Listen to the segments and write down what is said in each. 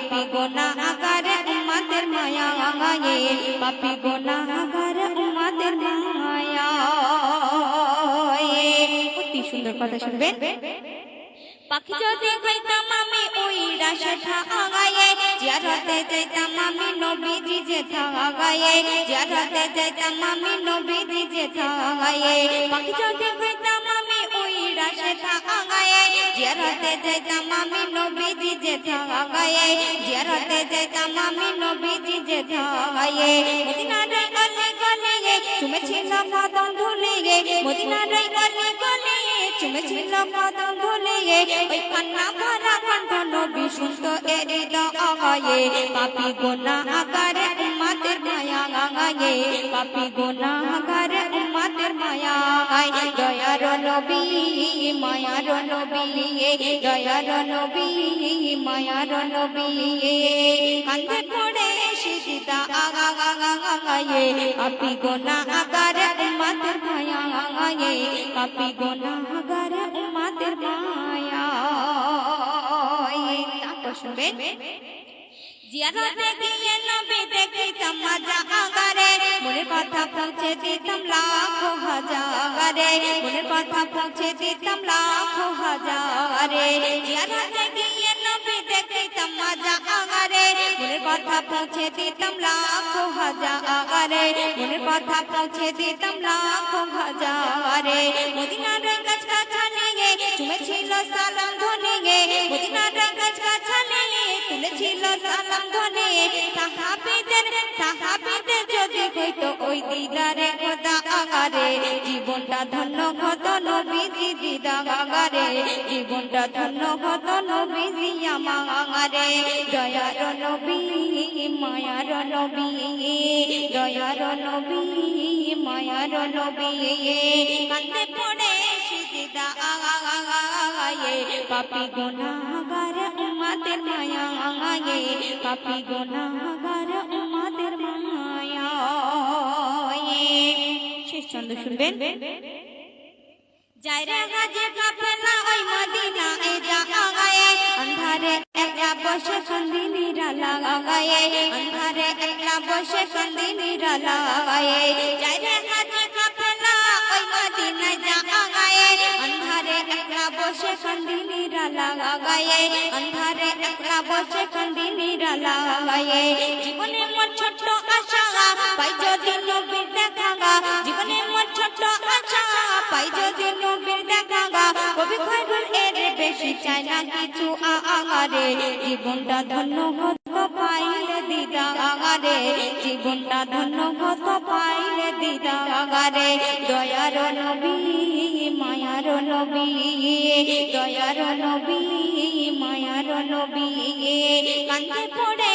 পাপি গোনা আকারে উম্মতের মায়া আয়ে পাপি গোনা আকারে উম্মতের মায়া অতি সুন্দর কথা শুনবেন। পাখি যদি হইতাম আমি ওই রাশে ঠাগায়ে জিয়ারতে যাইতাম আমি নবীজি যে ঠাগায়ে জিয়ারতে যাইতাম আমি নবীজি যে ঠাগায়ে পাখি যদি জিয়ারতে যাইতাম আমি নবীজি যে ঠাগায়ে জিয়ারতে যাইতাম আমি নবীজি যে ঠাগায়ে মদিনার গলি গলি চুমেছিল কদম ধুলে মদিনার গলি গলি চুমেছিল কদম ধুলে ওই কান্না ভরা কণ্ঠ নবী শুনত এরে দাগায়ে পাপি গোনা আকারে মায়া গাগায়ে পাপি গোনা আকারে উম্মাদের মায়া গায়। দয়ার নবী, মায়ার নবী, দয়ার নবী, মায়ার নবী। কান্দে পড়ে সিজদা আগা আকারে মায়া শুনবেন। জিয়ারতে গিয়ে নবী দেখিতাম মজা আগারে। মনের কথা পৌঁছে দিতাম লাখো হাজারে। মনের কথা আগারে। জীবনটা ধন্য হতো নবীজি দিদা আগারে। জীবনটা ধন্য হতো নবীজি আমাগারে দয়ার নবী, মায়ার নবী, দয়ার নবী, মায়ার নবী। কান্দে পড়ে সিজদা আগায়ে পাপি গুনাহগার উম্মতের মায়া আগে। পাপি গুনাহগার উম্মতের মায়া শেষ ছন্দ শুনবেন? যাইরা গাজে কাফেলা ওই মদিনায় যা আগায়ে আন্ধারে একলা বসে সন্দিনীরা লাগায়ে। আন্ধারে একলা বসে সন্ধি সন্দিনীরা লাগায়ে। যাইরা বসে সন্দিনীরা লাগায়ে আন্ধারে একলা বসে সন্দিনীরা লাগায়ে জীবনে মোর ছোট্ট আশা পাই যদি নবীর দেখা জীবনে মোর ছোট্ট আশা পাই যদি নবীর দেখা কবি খয়রুল এর বেশি চাই না কিছু আগারে জীবনটা ধন্য পাইলে দিদা আগারে জীবনটা ধন্য পাইলে দিদা দয়ার নবী দয়ার নবী, মায়ার নবী কান্দে পড়ে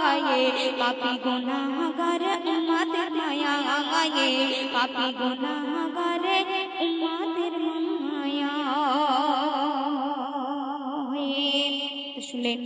আগায়ে পাপি গুনাহগার উম্মতের মায়া আগায়ে পাপি গুনাহগার উম্মতের মায়া শুনলেন